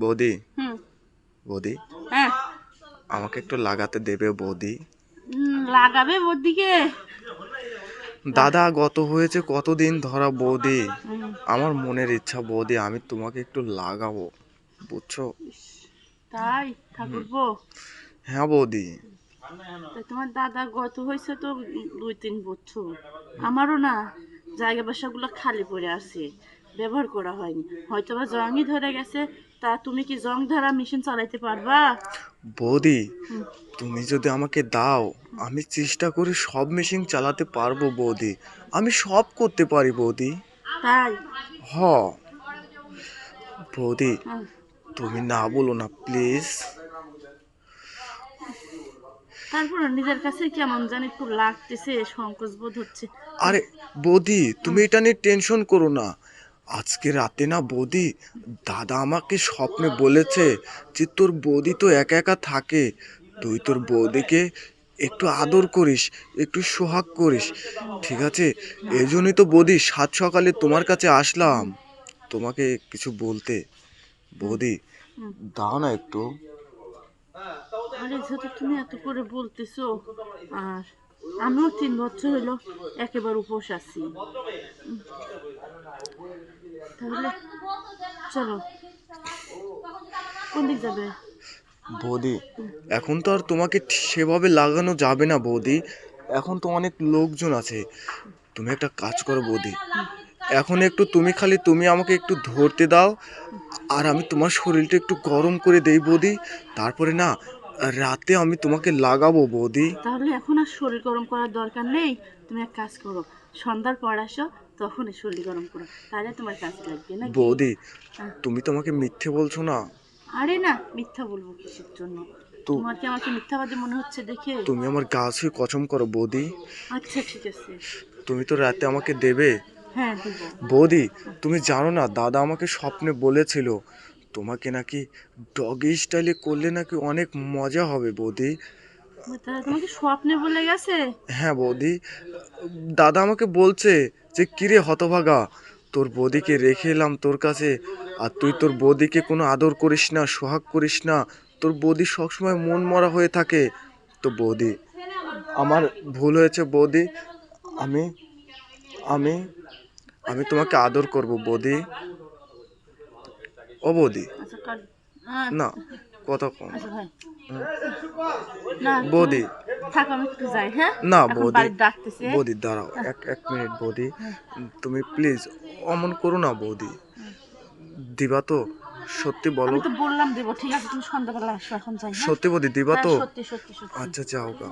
বৌদি। হুম। বৌদি হ্যাঁ। আমাকে একটু লাগাতে দেবে বৌদি। লাগাবে ওর দিকে দাদা গত হয়েছে কতদিন ধরা বৌদি? আমার মনের ইচ্ছা বৌদি আমি তোমাকে একটু লাগাবো বুঝছ? তাই? ঠাকুরপো। হ্যাঁ বৌদি। তোমার দাদা গত হয়েছে তো দুই তিন বছর। আমারও না জায়গা বাসাগুলো খালি পড়ে আছে ব্যবহার করা হয়নি। হয়তো বা জংই ধরে গেছে তা তুমি কি জং ধরা মেশিন চালাইতে পারবা? বৌদি তুমি যদি আমাকে দাও আমি চেষ্টা করি সব মেশিন চালাতে পারব বৌদি। আমি সব করতে পারি বৌদি। তাই? হ। বৌদি তুমি না বলো না প্লিজ তারপর নিজের কাছে কেমন জানি খুব লাগতেছে সংকোচ বোধ হচ্ছে। আরে বৌদি তুমি এটা নিয়ে টেনশন করো না। আজকে রাতে না বৌদি, দাদা আমাকে স্বপ্নে বলেছে যে তোর বৌদি তো একা একা থাকে। তুই তোর বৌদিকে একটু আদর করিস, একটু সোহাগ করিস, ঠিক আছে? এই জন্যই তো বৌদি সাত সকালে তোমার কাছে আসলাম। তোমাকে কিছু বলতে। বৌদি, দাও না একটু। তুমি এত করে বলতেছো, আর আমিও তিন বছর হলো একেবারে উপোস আছি। তাহলে চলো। কোন দিক যাবে? বৌদি এখন তো আর তোমাকে সেভাবে লাগানো যাবে না বৌদি। এখন তো অনেক লোকজন আছে। তুমি একটা কাজ করো বৌদি। এখন একটু তুমি খালি তুমি আমাকে একটু ধরতে দাও আর আমি তোমার শরীরটা একটু গরম করে দেই বৌদি। তারপরে না রাতে আমি তোমাকে লাগাবো বৌদি। তাহলে এখন আর শরীর গরম করার দরকার নেই। তুমি এক কাজ করো সন্ধ্যার পর আসো তখনই শরীর গরম করো তাহলে তোমার কাজ লাগবে না বৌদি তুমি তোমাকে মিথ্যে বলছো না? আরে না মিথ্যা বলব জন্য? তোমার কি আমাকে মিথ্যাবাদী মনে হচ্ছে দেখে? তুমি আমার গা ছুঁয়ে কচম করো বৌদি। আচ্ছা ঠিক আছে। তুমি তো রাতে আমাকে দেবে। হ্যাঁ দেবো। বৌদি তুমি জানো না দাদা আমাকে স্বপ্নে বলেছিল। তোমাকে নাকি ডগি স্টাইলে করলে নাকি অনেক মজা হবে বৌদি। তোমাকে স্বপ্নে বলে গেছে? হ্যাঁ বৌদি। দাদা আমাকে বলছে যে কিরে হতভাগা তোর বৌদিকে রেখে এলাম তোর কাছে আর তুই তোর বৌদিকে কোনো আদর করিস না সোহাগ করিস না। তোর বৌদি সবসময় মন মরা হয়ে থাকে। তো বৌদি আমার ভুল হয়েছে বৌদি। আমি আমি আমি তোমাকে আদর করব বৌদি। ও বৌদি। আচ্ছা আহ, না কথা কম। আচ্ছা বৌদি যাই হ্যাঁ? না বৌদি বৌদি দাঁড়াও এক এক মিনিট বৌদি তুমি প্লিজ অমন করো না বৌদি দিবা তো সত্যি বলো। তো বললাম দেবো ঠিক আছে তুমি সন্ধ্যাবেলা আসো এখন যাই হ্যাঁ? সত্যি বৌদি দিবা হ্যাঁ, তো? আচ্ছা যাও গা।